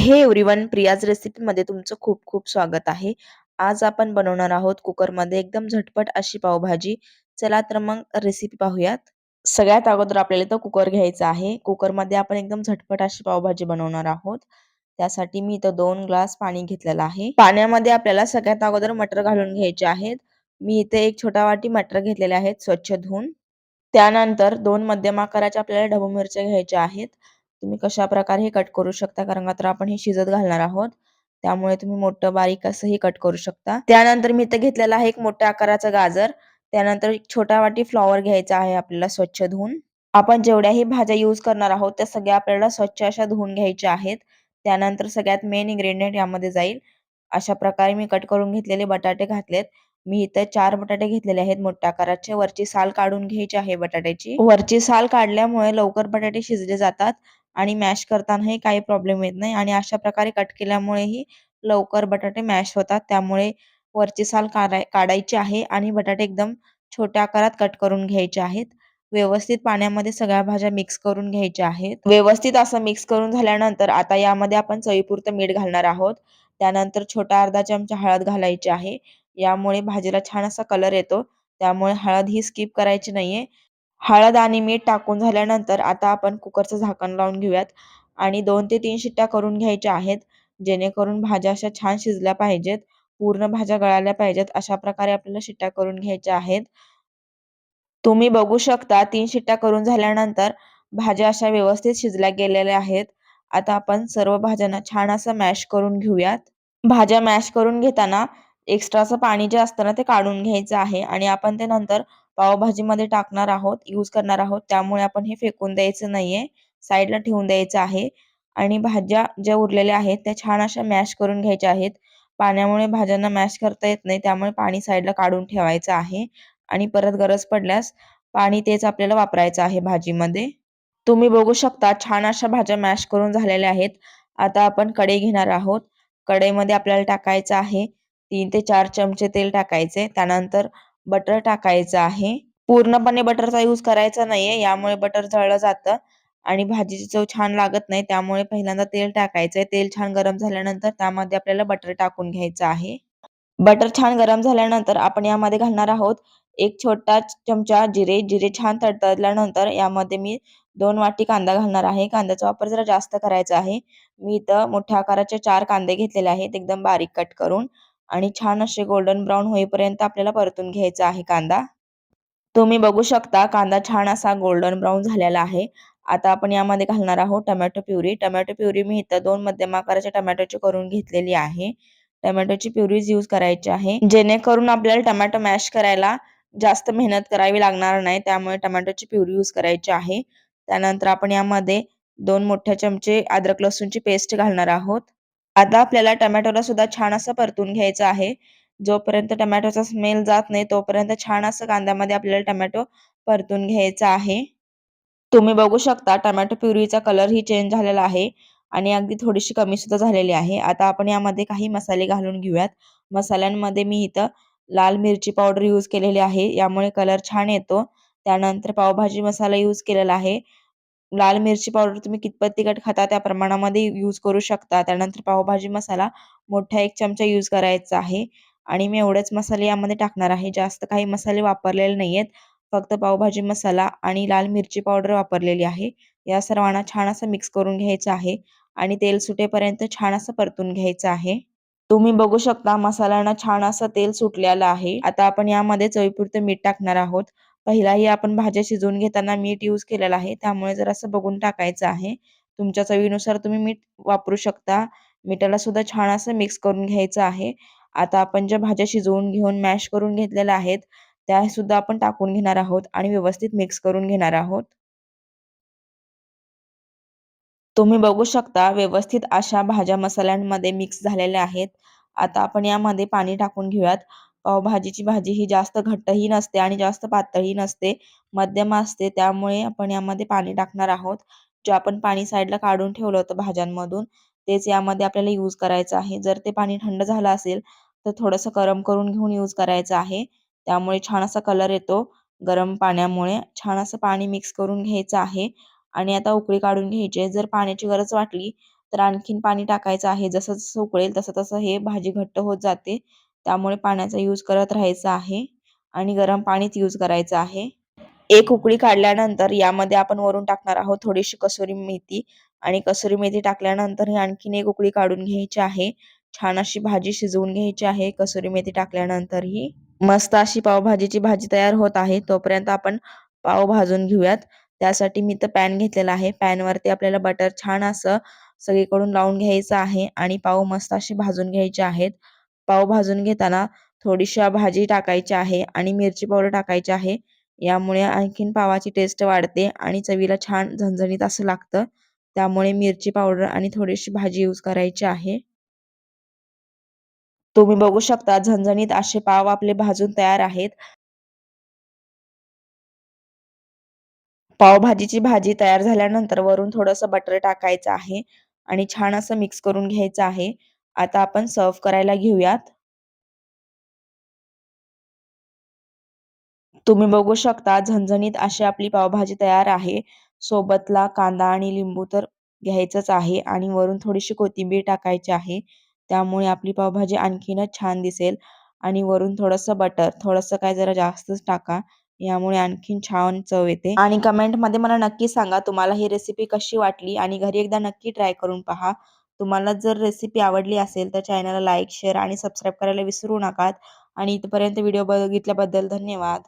हे एव्हरीवन प्रियाज रेसिपीमध्ये तुमचं खूप खूप स्वागत आहे. आज आपण बनवणार आहोत कुकरमध्ये एकदम झटपट अशी पावभाजी. चला तर मग रेसिपी पाहूयात. सगळ्यात अगोदर आपल्याला इथं कुकर घ्यायचा आहे. कुकरमध्ये आपण एकदम झटपट अशी पावभाजी बनवणार आहोत. त्यासाठी मी इथं दोन ग्लास पाणी घेतलेलं आहे. पाण्यामध्ये आपल्याला सगळ्यात अगोदर मटर घालून घ्यायचे आहेत. मी इथे एक छोटा वाटी मटर घेतलेले आहेत स्वच्छ धुवून. त्यानंतर दोन मध्यम आकाराच्या आपल्याला ढबू मिरच्या घ्यायच्या आहेत. तुम्ही कशा प्रकारे हे कट करू शकता? कारण का तर आपण हे शिजत घालणार आहोत. त्यामुळे तुम्ही मोठं बारीक असंही कट करू शकता. त्यानंतर मी इथं घेतलेला आहे एक मोठ्या आकाराचा गाजर. त्यानंतर एक छोटा वाटी फ्लॉवर घ्यायचा आहे आपल्याला स्वच्छ धुवून. आपण जेवढ्याही भाज्या यूज करणार आहोत त्या सगळ्या आपल्याला स्वच्छ अशा धुवून घ्यायच्या आहेत. त्यानंतर सगळ्यात मेन इन्ग्रेडियंट यामध्ये जाईल. अशा प्रकारे मी कट करून घेतलेले बटाटे घातलेत. मी इथं चार बटाटे घेतलेले आहेत मोठ्या आकाराचे. वरची साल काढून घ्यायची आहे बटाट्याची. वरची साल काढल्यामुळे लवकर बटाटे शिजले जातात. आणि मॅश करतानाही काही प्रॉब्लेम येत नाही. आणि अशा प्रकारे कट केल्यामुळेही लवकर बटाटे मॅश होतात. त्यामुळे वरची साल काढायची आहे आणि बटाटे एकदम छोट्या आकारात कट करून घ्यायचे आहेत. व्यवस्थित पाण्यामध्ये सगळ्या भाज्या मिक्स करून घ्यायच्या आहेत. व्यवस्थित असं मिक्स करून झाल्यानंतर आता यामध्ये आपण चवीपुरतं मीठ घालणार आहोत. त्यानंतर छोटा अर्धा चमचा हळद घालायची आहे. यामुळे भाजीला छान असा कलर येतो. त्यामुळे हळद ही स्किप करायची नाहीये. हळद आणि मीठ टाकून झाल्यानंतर आता आपण कुकरचं झाकण लावून घेऊयात. आणि दोन ते तीन शिट्ट्या करून घ्यायच्या आहेत जेणेकरून भाज्या अशा छान शिजल्या पाहिजेत पूर्ण भाज्या गळाल्या पाहिजेत अशा प्रकारे आपल्याला शिट्ट्या करून घ्यायच्या आहेत. तुम्ही बघू शकता तीन शिट्ट्या करून झाल्यानंतर भाज्या अशा व्यवस्थित शिजल्या गेलेल्या आहेत. आता आपण सर्व भाज्यांना छान असं मॅश करून घेऊयात. भाज्या मॅश करून घेताना एक्स्ट्राचं पाणी जे असतं ना ते काढून घ्यायचं आहे आणि आपण ते नंतर पावभाजीमध्ये टाकणार आहोत यूज करणार आहोत. त्यामुळे आपण हे फेकून द्यायचं नाहीये. साईडला ठेवून द्यायचं आहे. आणि भाज्या ज्या उरलेल्या आहेत त्या छान अशा मॅश करून घ्यायच्या आहेत. पाण्यामुळे भाज्यांना मॅश करता येत नाही त्यामुळे पाणी साईडला काढून ठेवायचं आहे. आणि परत गरज पडल्यास पाणी तेच आपल्याला वापरायचं आहे भाजीमध्ये. तुम्ही बघू शकता छान अशा भाज्या मॅश करून झालेल्या आहेत. आता आपण कढई घेणार आहोत. कढईमध्ये आपल्याला टाकायचं आहे. तीन ते चार चमचे तेल टाकायचे. त्यानंतर बटर टाकायचं आहे. पूर्णपणे बटरचा यूज करायचा नाहीये यामुळे बटर जळलं जातं आणि भाजीची चव छान लागत नाही त्यामुळे पहिल्यांदा तेल टाकायचंय. तेल छान गरम झाल्यानंतर त्यामध्ये आपल्याला बटर टाकून घ्यायचं आहे. बटर छान गरम झाल्यानंतर आपण यामध्ये घालणार आहोत एक छोटा चमचा जिरे. जिरे छान तडतडल्यानंतर यामध्ये मी दोन वाटी कांदा घालणार आहे. कांद्याचा वापर जरा जास्त करायचा आहे. मी इथं मोठ्या आकाराचे चार कांदे घेतलेले आहेत एकदम बारीक कट करून. आणि छान असे गोल्डन ब्राऊन होईपर्यंत आपल्याला परतून घ्यायचा आहे कांदा. तुम्ही बघू शकता कांदा छान असा गोल्डन ब्राऊन झालेला आहे. आता आपण यामध्ये घालणार आहोत टमॅटो प्युरी. टमॅटो प्युरी मी इथं दोन मध्यम आकाराच्या टमॅटोची करून घेतलेली आहे. टमॅटोची प्युरीज यूज करायची आहे. जेणेकरून आपल्याला टमॅटो मॅश करायला जास्त मेहनत करावी लागणार नाही त्यामुळे टमॅटोची प्युरी यूज करायची आहे. त्यानंतर आपण यामध्ये दोन मोठ्या चमचे अद्रक लसूणची पेस्ट घालणार आहोत. आता आपल्याला टमॅटोला सुद्धा छान असं परतून घ्यायचं आहे. जोपर्यंत टमॅटोचा स्मेल जात नाही तोपर्यंत छान असं कांद्यामध्ये आपल्याला टमॅटो परतून घ्यायचा आहे. तुम्ही बघू शकता टमॅटो प्युरीचा कलर ही चेंज झालेला आहे आणि अगदी थोडीशी कमी सुद्धा झालेली आहे. आता आपण यामध्ये काही मसाले घालून घेऊयात. मसाल्यांमध्ये मी इथं लाल मिरची पावडर यूज केलेली आहे. यामुळे कलर छान येतो. त्यानंतर पावभाजी मसाला यूज केलेला आहे. लाल मिरची पावडर तुम्ही कितपत तिखट खाता त्या प्रमाणामध्ये यूज करू शकता. त्यानंतर पावभाजी मसाला मोठा एक चमचा यूज करायचा आहे. आणि मी एवढेच मसाले यामध्ये टाकणार आहे. जास्त काही मसाले वापरलेले नाहीयेत. फक्त पावभाजी मसाला आणि लाल मिरची पावडर वापरलेली आहे. या सर्वांना छान असं मिक्स करून घ्यायचं आहे आणि तेल सुटेपर्यंत छान असं परतून घ्यायचं आहे. तुम्ही बघू शकता मसाल्यांना छान असं तेल सुटलेलं आहे. आता आपण यामध्ये चवीपुरतं मीठ टाकणार आहोत. पहिलाही आपण भाज्या शिजवून घेताना मीठ यूज केलेलं आहे. त्यामुळे जर असं बघून टाकायचं आहे तुमच्या चवीनुसार तुम्ही मीठ वापरू शकता. मिठाला सुद्धा छान असं मिक्स करून घ्यायचं आहे. आता आपण ज्या भाज्या शिजवून घेऊन मॅश करून घेतलेल्या आहेत त्या सुद्धा आपण टाकून घेणार आहोत आणि व्यवस्थित मिक्स करून घेणार आहोत. तुम्ही बघू शकता व्यवस्थित अशा भाज्या मसाल्यांमध्ये मिक्स झालेल्या आहेत. आता आपण यामध्ये पाणी टाकून घेऊयात. पावभाजीची भाजी ही जास्त घट्टही नसते आणि जास्त पातळही नसते. मध्यम असते त्यामुळे आपण यामध्ये पाणी टाकणार आहोत. जे आपण पाणी साईडला काढून ठेवलं होतं भाज्यांमधून तेच यामध्ये आपल्याला यूज करायचं आहे. जर ते पाणी थंड झालं असेल तर थोडंसं गरम करून घेऊन यूज करायचं आहे. त्यामुळे छान असा कलर येतो गरम पाण्यामुळे. छान असं पाणी मिक्स करून घ्यायचं आहे आणि आता उकळी काढून घ्यायची जर पाण्याची गरज वाटली तर आणखीन पाणी टाकायचं आहे. जसं जसं उकळेल तसं तसं हे भाजी घट्ट होत जाते. त्यामुळे पाण्याचा यूज करत राहायचा आहे आणि गरम पाणीच यूज करायचं आहे. एक उकळी काढल्यानंतर यामध्ये आपण वरून टाकणार आहोत थोडीशी कसुरी मेथी आणि कसुरी मेथी टाकल्यानंतर ही आणखीन एक उकळी काढून घ्यायची आहे. छान अशी भाजी शिजवून घ्यायची आहे. कसुरी मेथी टाकल्यानंतर ही मस्त अशी पावभाजीची भाजी तयार होत आहे. तोपर्यंत आपण पाव भाजून घेऊयात. त्यासाठी मी तर पॅन घेतलेला आहे. पॅनवरती आपल्याला बटर छान असं सगळीकडून लावून घ्यायचं आहे आणि पाव मस्त अशी भाजून घ्यायचे आहेत. पाव भाजून घेताना थोडीशी भाजी टाकायची आहे आणि मिरची पावडर टाकायची आहे. यामुळे आणखीन पावाची टेस्ट वाढते आणि चवीला छान झणझणीत असं लागतं. त्यामुळे मिरची पावडर आणि थोडीशी भाजी यूज करायची आहे. तुम्ही बघू शकता झणझणीत असे पाव आपले भाजून तयार आहेत. पावभाजीची भाजी तयार झाल्यानंतर वरून थोडंसं बटर टाकायचं आहे आणि छान असं मिक्स करून घ्यायचं आहे. आता आपण सर्व करायला घेऊयात. तुम्ही बघू शकता झणझणीत अशी आपली पावभाजी तयार आहे. सोबतला कांदा आणि लिंबू तर घ्यायचंच आहे आणि वरून थोडीशी कोथिंबीर टाकायची आहे. त्यामुळे आपली पावभाजी आणखीनच छान दिसेल आणि वरून थोडंसं बटर थोडंसं काय जरा जास्तच टाका. यामुळे आणखीन छान चव येते. आणि कमेंटमध्ये मला नक्की सांगा तुम्हाला ही रेसिपी कशी वाटली आणि घरी एकदा नक्की ट्राय करून पहा. तुम्हाला जर रेसिपी आवडली असेल तर चॅनलला लाईक शेअर आणि सबस्क्राईब करायला विसरू नका आणि इथपर्यंत व्हिडिओ बघितल्याबद्दल धन्यवाद.